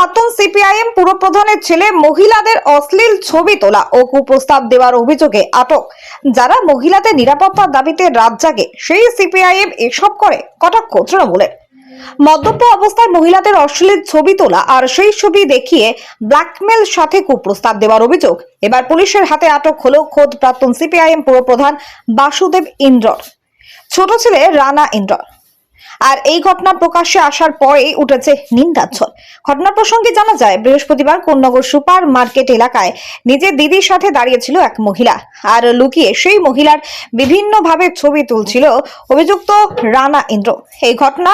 প্রাক্তন সিপিআইএম পুরপ্রধানের ছেলে মহিলাদের অশ্লীল ছবি তোলা ও কুপ্রস্তাব দেওয়ার অভিযোগে আটক। যারা মহিলাদের নিরাপত্তার দাবিতে রাত জাগে, সেই সিপিআইএম এসব করে, কটাক্ষ তৃণমূলের। মদ্যপ অবস্থায় মহিলাদের অশ্লীল ছবি তোলা আর সেই ছবি দেখিয়ে ব্ল্যাকমেল সাথে কুপ্রস্তাব দেওয়ার অভিযোগ। এবার পুলিশের হাতে আটক হলো খোদ প্রাক্তন সিপিআইএম পুরপ্রধান বাসুদেব ইন্দ্রর। ছোট ছেলে রানা ইন্দ্র আর এই ঘটনা প্রকাশ্যে আসার পরেই উঠেছে নিন্দাচ্ছল ঘটনা প্রসঙ্গে জানা যায়, বৃহস্পতিবার কোন্নগর সুপার মার্কেট এলাকায় নিজের দিদির সাথে দাঁড়িয়েছিল এক মহিলা। আর লুকিয়ে সেই মহিলার বিভিন্নভাবে ছবি তুলছিল অভিযুক্ত রানা ইন্দ্র। এই ঘটনা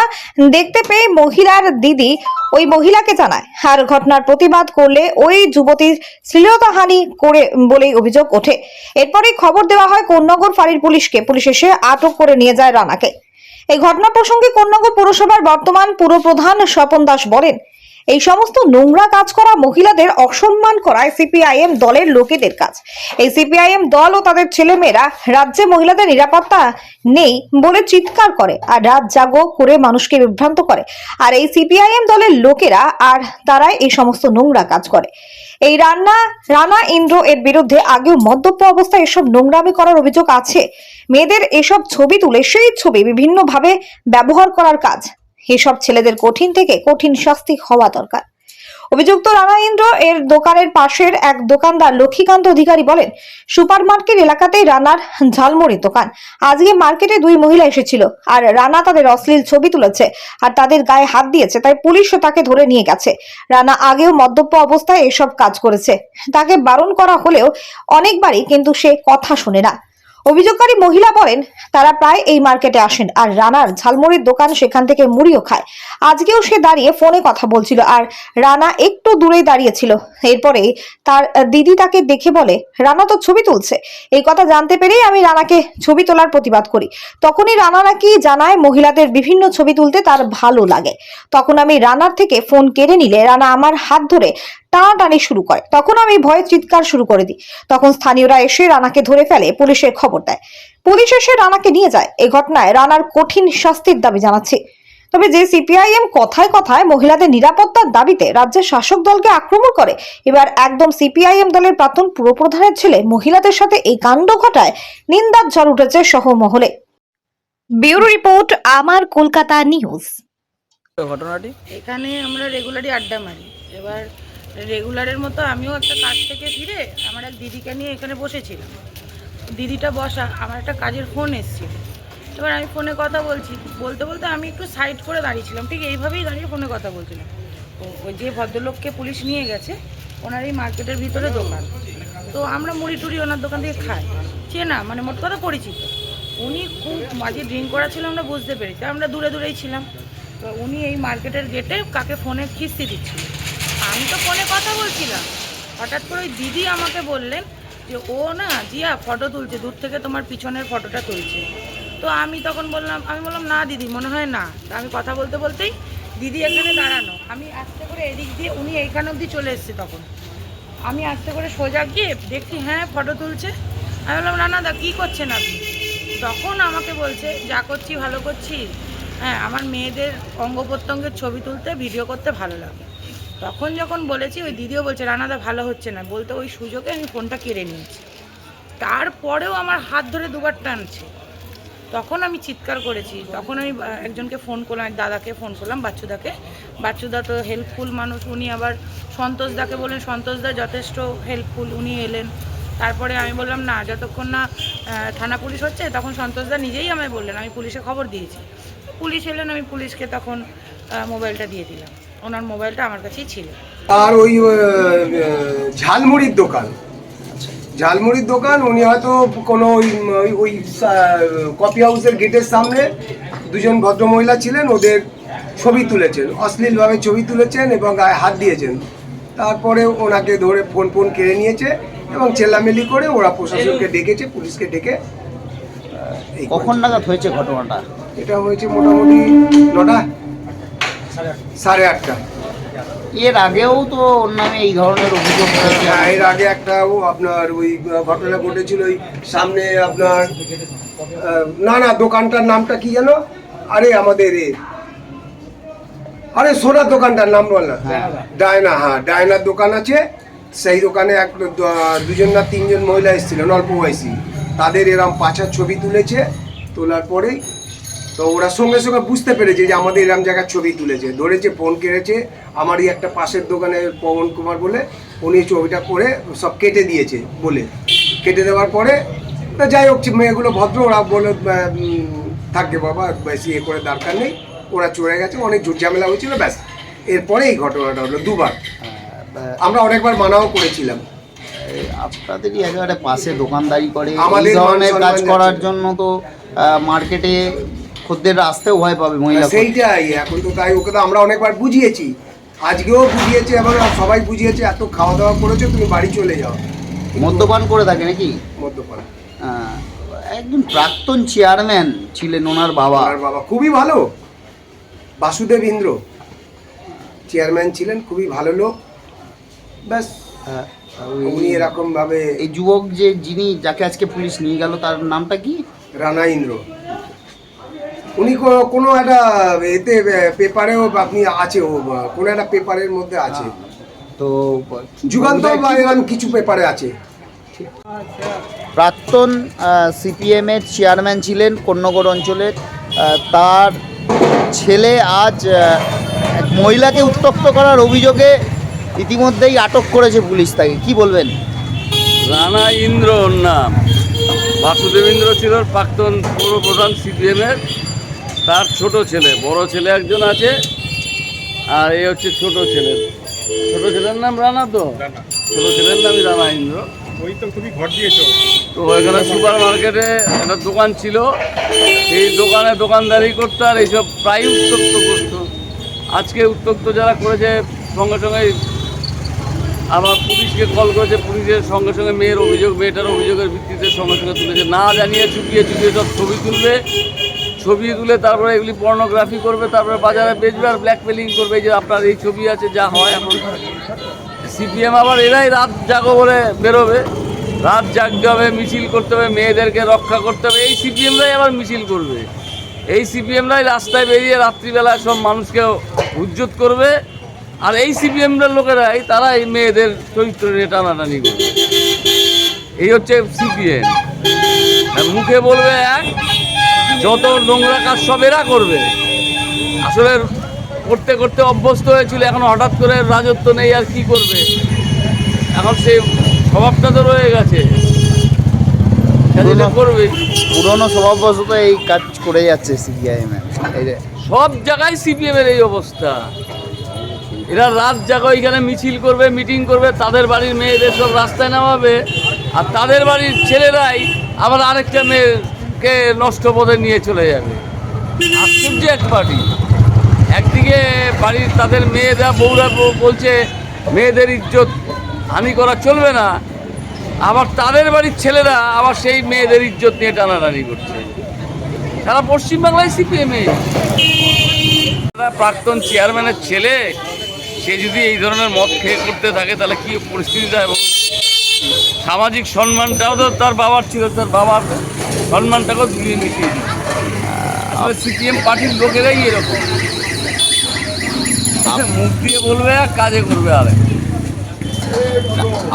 দেখতে পেয়ে মহিলার দিদি ওই মহিলাকে জানায়, আর ঘটনার প্রতিবাদ করলে ওই যুবতীর শ্লীলতাহানি করে বলেই অভিযোগ ওঠে। এরপরেই খবর দেওয়া হয়, কোন্নগর ফাঁড়ির পুলিশকে। পুলিশ এসে আটক করে নিয়ে যায় রানাকে। এই ঘটনা প্রসঙ্গে কন্যাগর পুরসভার বর্তমান পুরপ্রধান স্বপন দাস বলেন, এই সমস্ত নোংরা কাজ করা মহিলাদের অসম্মান করায় সিপিআইএম দলের লোকেদের কাজ। এই সিপিআইএম দল ও তাদের ছেলেমেয়েরা রাজ্যে মহিলাদের নিরাপত্তা নেই বলে চিৎকার করে আর রাত জাগো করে মানুষকে বিভ্রান্ত করে। আর এই সিপিআইএম দলের লোকেরা আর তারাই এই সমস্ত নোংরা কাজ করে। এই রান্না, রানা ইন্দ্র এর বিরুদ্ধে আগেও মদ্যপ অবস্থায় এসব নোংরামি করার অভিযোগ আছে। মেয়েদের এসব ছবি তুলে সেই ছবি বিভিন্নভাবে ব্যবহার করার কাজ। এসব ছেলেদের কঠিন থেকে কঠিন শাস্তি হওয়া দরকার। অভিযুক্ত রানা ইন্দ্র এর দোকানের পাশের এক দোকানদার লক্ষ্মীকান্ত অধিকারী বলেন সুপার মার্কেট এলাকাতেই রানার ঝালমুড়ির দোকান। আজকে মার্কেটে দুই মহিলা এসেছিল, আর রানা তাদের অশ্লীল ছবি তুলেছে আর তাদের গায়ে হাত দিয়েছে, তাই পুলিশও তাকে ধরে নিয়ে গেছে। রানা আগেও মদ্যপ অবস্থায় এসব কাজ করেছে। তাকে বারণ করা হলেও অনেকবারই কিন্তু সে কথা শুনে না। অভিযোগকারী মহিলা বলেন, তারা প্রায় এই মার্কেটে আসেন আর রানার ঝালমুড়ির দোকান সেখান থেকে মুড়িও খায়। আজকেও সে দাঁড়িয়ে ফোনে কথা বলছিল আর রানা একটু দূরেই দাঁড়িয়েছিল। এরপরে তার দিদি তাকে দেখে বলে, রানা তো ছবি তুলছে। এই কথা জানতে পেরেই আমি রানাকে ছবি তোলার প্রতিবাদ করি। তখনই রানা নাকি জানায় মহিলাদের বিভিন্ন ছবি তুলতে তার ভালো লাগে। তখন আমি রানার থেকে ফোন কেড়ে নিলে রানা আমার হাত ধরে টানাটানি শুরু করে। তখন আমি ভয়ে চিৎকার শুরু করে দিই। তখন স্থানীয়রা এসে রানাকে ধরে ফেলে পুলিশের খবর দেয়। পুলিশ এসে রানাকে নিয়ে যায়। এই ঘটনায় রানার কঠিন শাস্তির দাবি জানাচ্ছে। তবে যে সিপিআইএম কথায় কথায় মহিলাদের নিরাপত্তার দাবিতে রাজ্যের শাসক দলকে আক্রমণ করে এবার একদম সিপিআইএম দলের প্রাক্তন পুরপ্রধানের ছেলে মহিলাদের সাথে এই কাণ্ড ঘটায় নিন্দার ঝড় উঠেছে সহ মহলে ব্যুরো রিপোর্ট আমার কলকাতা নিউজ। ঘটনাটি? এখানে আমরা রেগুলারই আড্ডা মারি। এবার রেগুলারের মতো আমিও একটা কাজ থেকে ফিরে আমার এক দিদিকে নিয়ে এখানে বসেছিলাম। দিদিটা বসা, আমার একটা কাজের ফোন এসেছিল। এবার আমি ফোনে কথা বলছি। বলতে বলতে আমি একটু সাইড করে দাঁড়িয়েছিলাম। ঠিক এইভাবেই দাঁড়িয়ে ফোনে কথা বলছিলাম। তো ওই যে ভদ্রলোককে পুলিশ নিয়ে গেছে, ওনার এই মার্কেটের ভিতরে দোকান। তো আমরা মুড়ি টুড়ি ওনার দোকান থেকে খাই। চেনা মানে মোট কথা পরিচিত। উনি খুব মাঝে ড্রিঙ্ক করা ছিল আমরা বুঝতে পেরেছি। আমরা দূরে দূরেই ছিলাম। তো উনি এই মার্কেটের গেটে কাকে ফোনে খিস্তি দিচ্ছিল। আমি তো ফোনে কথা বলছিলাম। হঠাৎ করে ওই দিদি আমাকে বললেন যে, ও না জিয়া ফটো তুলছে, দূর থেকে তোমার পিছনের ফটোটা তুলছে। তো আমি তখন বললাম, আমি বললাম, না দিদি, মনে হয় না। আমি কথা বলতে বলতেই দিদি এখানে দাঁড়ানো। আমি আস্তে করে এদিক দিয়ে, উনি এইখান অবধি চলে এসছে তখন। আমি আস্তে করে সোজা গিয়ে দেখছি হ্যাঁ ফটো তুলছে। আমি বললাম, না না, দা, কী করছেন আপনি? তখন আমাকে বলছে, যা করছি, ভালো করছি। হ্যাঁ আমার মেয়েদের অঙ্গ প্রত্যঙ্গের ছবি তুলতে ভিডিও করতে ভালো লাগে। তখন যখন বলেছি, ওই দিদিও বলছে, রানাদা, ভালো হচ্ছে না। বলতে ওই সুযোগে আমি ফোনটা কেড়ে নিয়েছি। তারপরেও আমার হাত ধরে দুবার টানছে। তখন আমি চিৎকার করেছি। তখন আমি একজনকে ফোন করলাম দাদাকে ফোন করলাম, বাচ্চুদাকে। বাচ্চুদা তো হেল্পফুল মানুষ, উনি আবার সন্তোষদাকে বললেন সন্তোষদা যথেষ্ট হেল্পফুল, উনি এলেন। তারপরে আমি বললাম, না, যতক্ষণ না থানা পুলিশ হচ্ছে, তখন সন্তোষদা নিজেই আমায় বললেন, আমি পুলিশে খবর দিয়েছি। পুলিশ এলেন, আমি পুলিশকে তখন মোবাইলটা দিয়ে দিলাম। ওনার মোবাইলটা আমার কাছেই ছিল। আর ওই ঝালমুড়ির দোকান। ঝালমুড়ির দোকান উনি হয়তো কোনো ওই ওই- ওই কফি হাউসের গেটের সামনে দুজন ভদ্রমহিলা ছিলেন ওদের ছবি তুলেছেন অশ্লীলভাবে ছবি তুলেছেন এবং গায়ে হাত দিয়েছেন। তারপরে ওনাকে ধরে ফোন ফোন কেড়ে নিয়েছে এবং চেল্লামেলি করে ওরা প্রশাসনকে ডেকেছে পুলিশকে ডেকে এই কখন নাগাদ হয়েছে ঘটনাটা? এটা হয়েছে মোটামুটি নটা। সাড়ে আটটা। এর আগেও তো ওর নামে এই ধরনের অভিযোগ হ্যাঁ, এর আগে একটাও আপনার ওই ঘটনা ঘটেছিল ওই সামনে আপনার না না দোকানটার নামটা কি জানো আরে আমাদের এ। আরে সোনার দোকানটার নাম বল না? ডায়না হ্যাঁ ডায়নার দোকান আছে। সেই দোকানে এক দুজন না তিনজন মহিলা এসেছিলেন অল্প বয়সী তাদের এরম পাছার ছবি তুলেছে তোলার পরেই তো ওরা সঙ্গে সঙ্গে বুঝতে পেরেছে যে আমাদের এরম জায়গার ছবি তুলেছে। ধরেছে ফোন কেড়েছে আমারই একটা পাশের দোকানে পবন কুমার বলে উনি ছবিটা করে সব কেটে দিয়েছে বলে। কেটে দেওয়ার পরে তা যাই হোক মেয়েগুলো ভদ্র ওরা বলে থাকবে বাবা বেশি এ করে দরকার নেই। ওরা চলে গেছে অনেক ঝুট ঝামেলা হয়েছিল ব্যাস। এরপরে এই ঘটনাটা হলো দুবার। আমরা অনেকবার মানাও করেছিলাম। আপনাদেরই একেবারে পাশে দোকানদারি করে আমাদের ধরনের কাজ করার জন্য তো মার্কেটে খদ্দের আসতেও ভয় পাবে মহিলা সেইটাই এখন তো তাই ওকে তো আমরা অনেকবার বুঝিয়েছি। আজকেও বুঝিয়েছি এবং সবাই বুঝিয়েছে এত খাওয়া দাওয়া করেছ তুমি বাড়ি চলে যাও। মদ্যপান করে থাকে নাকি? মদ্যপান। আহ, একজন প্রাক্তন চেয়ারম্যান ছিলেন ওনার বাবা। আর বাবা খুবই ভালো। বাসুদেব ইন্দ্র। চেয়ারম্যান ছিলেন খুবই ভালো লোক। ব্যাস আহ, উনি এরকম ভাবে এই যুবক যে যিনি যাকে আজকে পুলিশ নিয়ে গেল তার নামটা কি? রানা ইন্দ্র। উনি কো- কোনো একটা এতে পেপারেও আপনি আছে ও কোনো একটা পেপারের মধ্যে আছে। তো যুগান্তর বা এরকম কিছু পেপারে আছে। প্রাক্তন সিপিএম এর চেয়ারম্যান ছিলেন কন্যগড় অঞ্চলের। তার ছেলে আজ এক মহিলাকে উত্তপ্ত করার অভিযোগে ইতিমধ্যেই আটক করেছে পুলিশ তাকে। কি বলবেন? রানা ইন্দ্র নাম। বাসুদেবেন্দ্র ছিল প্রাক্তন পৌর প্রধান সিপিএমের। তার ছোট ছেলে বড় ছেলে একজন আছে আর এই হচ্ছে ছোট ছেলে। ছোট ছেলের নাম রানা তো? ছোট ছেলের নামই রানা ইন্দ্র ওই তো তুমি ঘর দিয়েছ তো ওইখানে সুপার মার্কেটে একটা দোকান ছিল। এই দোকানে দোকানদারি করতো আর এইসব প্রায় উত্তক্ত করতো। আজকে উত্তক্ত যারা করেছে সঙ্গে সঙ্গে আবার পুলিশকে কল করেছে। পুলিশের সঙ্গে সঙ্গে মেয়ের অভিযোগ মেয়েটার অভিযোগের ভিত্তিতে সঙ্গে সঙ্গে তুলেছে। না জানিয়ে চুপিয়ে চুপিয়ে সব ছবি তুলবে। ছবি তুলে তারপরে এগুলি পর্নোগ্রাফি করবে, তারপরে বাজারে বেচবে আর ব্ল্যাকমেলিং করবে। যে আপনার এই ছবি আছে, যা হয় এখন। সিপিএম আবার এরাই রাত জাগো বলে বেরোবে। রাত জাগতে হবে, মিছিল করতে হবে, মেয়েদেরকে রক্ষা করতে হবে। এই সিপিএমরাই আবার মিছিল করবে। এই সিপিএমরাই রাস্তায় বেরিয়ে রাত্রিবেলায় সব মানুষকে উজ্জত করবে। আর এই সিপিএমরা লোকেরাই তারা এই মেয়েদের চরিত্র নিয়ে টানাটানি করবে। এই হচ্ছে সিপিএম মুখে বলবে এক যত নোংরা কাজ সব এরা করবে। আসলে করতে করতে অভ্যস্ত হয়েছিল এখন হঠাৎ করে রাজত্ব নেই আর কি করবে? এখন সে স্বভাবটা তো রয়ে গেছে। করবে। পুরনো স্বভাববশত এই কাজ করে যাচ্ছে সিপিআইএম সব জায়গায় সিপিএম এর এই অবস্থা। এরা রাত জাগো এখানে মিছিল করবে মিটিং করবে তাদের বাড়ির মেয়েদের সব রাস্তায় নামাবে আর তাদের বাড়ির ছেলেরাই আবার আরেকটা মেয়েকে নষ্ট পথে নিয়ে চলে যাবে। আশ্চর্য এক পার্টি। একদিকে বাড়ির তাদের মেয়েরা, বউরা বউ- বলছে, মেয়েদের ইজ্জত হানি করা চলবে না। আবার তাদের বাড়ির ছেলেরা আবার সেই মেয়েদের ইজ্জত নিয়ে টানাটানি করছে। সারা পশ্চিমবাংলায় সিপিএমে প্রাক্তন চেয়ারম্যানের ছেলে, সে যদি এই ধরনের মদ খেয়ে করতে থাকে, তাহলে কি পরিস্থিতিটা এবং সামাজিক সম্মানটাও তো তার বাবার ছিল, তার বাবার সম্মানটাকেও ধুয়ে মিশিয়ে দিচ্ছে। আসলে সিপিএম পার্টির লোকেরাই এরকম। মুখ দিয়ে বলবে আর কাজে করবে আরেক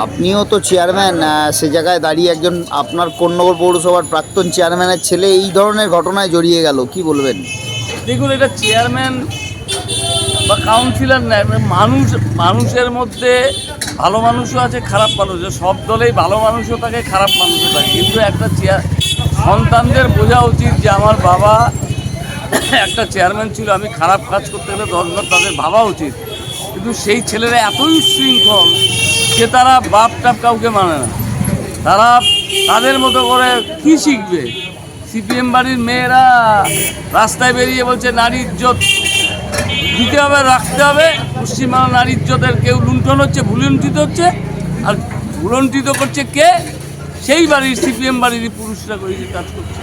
আপনিও তো চেয়ারম্যান সে জায়গায় দাঁড়িয়ে একজন আপনার কন্যগর পৌরসভার প্রাক্তন চেয়ারম্যানের ছেলে এই ধরনের ঘটনায় জড়িয়ে গেল কি বলবেন? দেখুন এটা চেয়ারম্যান বা কাউন্সিলর না মানুষ মানুষের মধ্যে ভালো মানুষও আছে খারাপ মানুষও সব দলেই ভালো মানুষও থাকে খারাপ মানুষও থাকে। কিন্তু একটা চেয়ার সন্তানদের বোঝা উচিত যে আমার বাবা একটা চেয়ারম্যান ছিল, আমি খারাপ কাজ করতে গেলে দশবার তাদের ভাবা উচিত। কিন্তু সেই ছেলেরা এতই শৃঙ্খল যে তারা বাপ টাপ কাউকে মানে না। তারা তাদের মতো করে কি শিখবে? সিপিএম বাড়ির মেয়েরা রাস্তায় বেরিয়ে বলছে, নারী ইজ্জত দিতে হবে, রাখতে হবে। পশ্চিমবাংলা নারী ইজ্জতের কেউ লুণ্ঠন হচ্ছে, ভুলুণ্ঠিত হচ্ছে। আর ভুলুণ্ঠিত করছে কে? সেই বাড়ির সিপিএম বাড়ির পুরুষরা করে কাজ করছে।